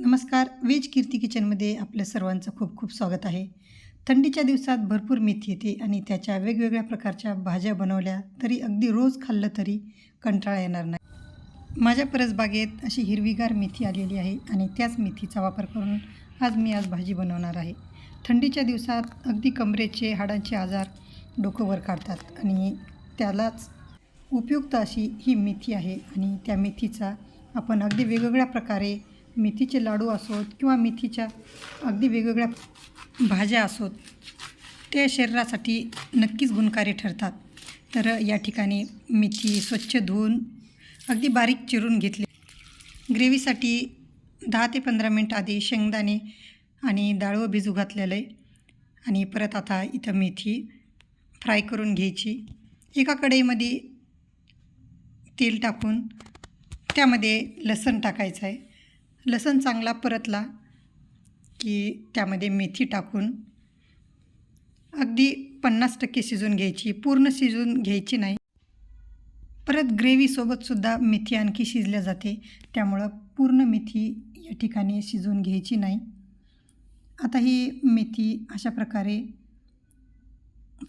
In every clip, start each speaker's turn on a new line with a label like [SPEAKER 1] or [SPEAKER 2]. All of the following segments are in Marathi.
[SPEAKER 1] नमस्कार वेज कीर्ती किचनमध्ये आपल्या सर्वांचं खूप खूप स्वागत आहे. थंडीच्या दिवसात भरपूर मेथी येते आणि त्याच्या वेगवेगळ्या प्रकारच्या भाज्या बनवल्या तरी अगदी रोज खाल्लं तरी कंटाळा येणार नाही. माझ्या परसबागेत अशी हिरवीगार मेथी आलेली आहे आणि त्याच मेथीचा वापर करून आज मी आज भाजी बनवणार आहे. थंडीच्या दिवसात अगदी कमरेचे हाडांचे आजार डोकं वर काढतात आणि त्यालाच उपयुक्त अशी ही मेथी आहे आणि त्या मेथीचा आपण अगदी वेगवेगळ्या प्रकारे मेथीचे लाडू असोत किंवा मेथीच्या अगदी वेगवेगळ्या भाज्या असोत त्या शरीरासाठी नक्कीच गुणकारी ठरतात. तर या ठिकाणी मेथी स्वच्छ धुवून अगदी बारीक चिरून घेतली. ग्रेव्हीसाठी दहा ते पंधरा मिनट आधी शेंगदाणे आणि डाळ भिजू घातलेलं. आहे आणि परत आता इथं मेथी फ्राय करून घ्यायची. एका कढईमध्ये तेल टाकून त्यामध्ये लसण टाकायचं आहे. लसण चांगला परतला की त्यामध्ये मेथी टाकून अगदी पन्नास टक्के शिजून घ्यायची पूर्ण शिजून घ्यायची नाही. परत ग्रेव्हीसोबतसुद्धा मेथी आणखी शिजल्या जाते. त्यामुळं पूर्ण मेथी या ठिकाणी शिजून घ्यायची नाही. आता ही मेथी अशा प्रकारे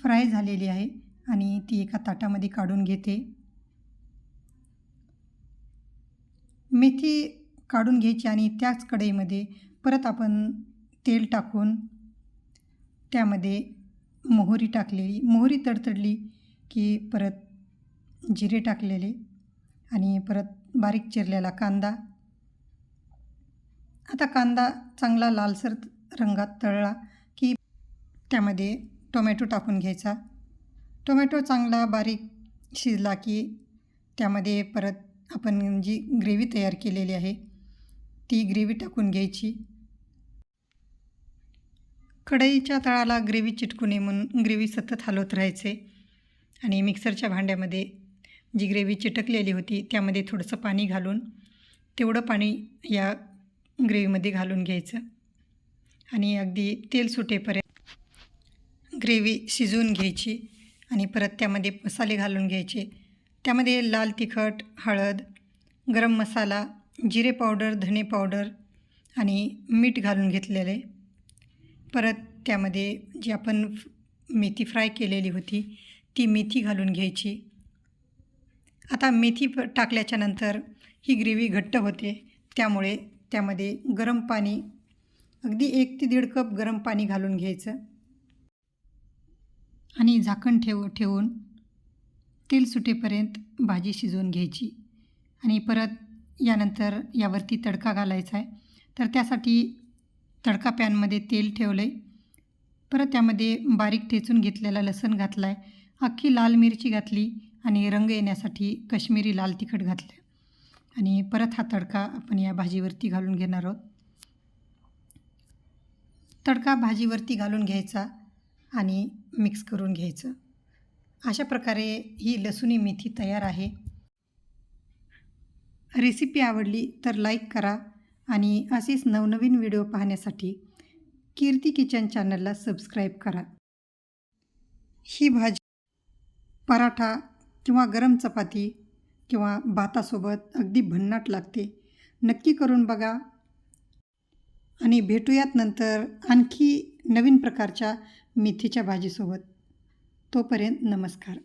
[SPEAKER 1] फ्राय झालेली आहे आणि ती एका ताटामध्ये काढून घेते. मेथी काढून घ्यायची आणि त्याच कढईमध्ये परत आपण तेल टाकून त्यामध्ये मोहरी टाकलेली मोहरी तडतडली की परत जिरे टाकलेले आणि परत बारीक चिरलेला कांदा. आता कांदा चांगला लालसर रंगात तळला की त्यामध्ये टोमॅटो टाकून घ्यायचा. टोमॅटो चांगला बारीक शिजला की त्यामध्ये परत आपण जी ग्रेव्ही तयार केलेली आहे ती ग्रेव्ही टाकून घ्यायची. कढईच्या तळाला ग्रेव्ही चिटकू नये म्हणून ग्रेव्ही सतत हलवत राहायचे. आणि मिक्सरच्या भांड्यामध्ये जी ग्रेव्ही चिटकलेली होती त्यामध्ये थोडंसं पाणी घालून तेवढं पाणी या ग्रेव्हीमध्ये घालून घ्यायचं. आणि अगदी तेल सुटेपर्यंत ग्रेव्ही शिजवून घ्यायची आणि परत त्यामध्ये मसाले घालून घ्यायचे. त्यामध्ये लाल तिखट हळद गरम मसाला जिरे पावडर धने पावडर आणि मीठ घालून घेतलेले. परत त्यामध्ये जी आपण मेथी फ्राय केलेली होती ती मेथी घालून घ्यायची. आता मेथी प टाकल्याच्या नंतर ही ग्रेव्ही घट्ट होते. त्यामुळे त्यामध्ये गरम पाणी अगदी एक ते दीड कप गरम पाणी घालून घ्यायचं. आणि झाकण ठेव ठेवून तेल सुटेपर्यंत भाजी शिजवून घ्यायची. आणि परत यानंतर यावरती तडका घालायचा आहे. तर त्यासाठी तडका पॅनमध्ये तेल ठेवलं आहे परत त्यामध्ये बारीक ठेचून घेतलेला लसण घातला आहे अख्खी लाल मिरची घातली आणि रंग येण्यासाठी कश्मीरी लाल तिखट घातलं. आणि परत हा तडका आपण या भाजीवरती घालून घेणार आहोत. तडका भाजीवरती घालून घ्यायचा आणि मिक्स करून घ्यायचं. अशा प्रकारे ही लसुणी मेथी तयार आहे. रेसिपी आवडली तर लाईक करा आणि असेच नवनवीन व्हिडिओ पाहण्यासाठी कीर्ती किचन चॅनलला सबस्क्राईब करा. ही भाजी पराठा किंवा गरम चपाती किंवा भातासोबत अगदी भन्नाट लागते. नक्की करून बघा. आणि भेटूयात नंतर आणखी नवीन प्रकारच्या मेथीच्या भाजीसोबत. तोपर्यंत नमस्कार.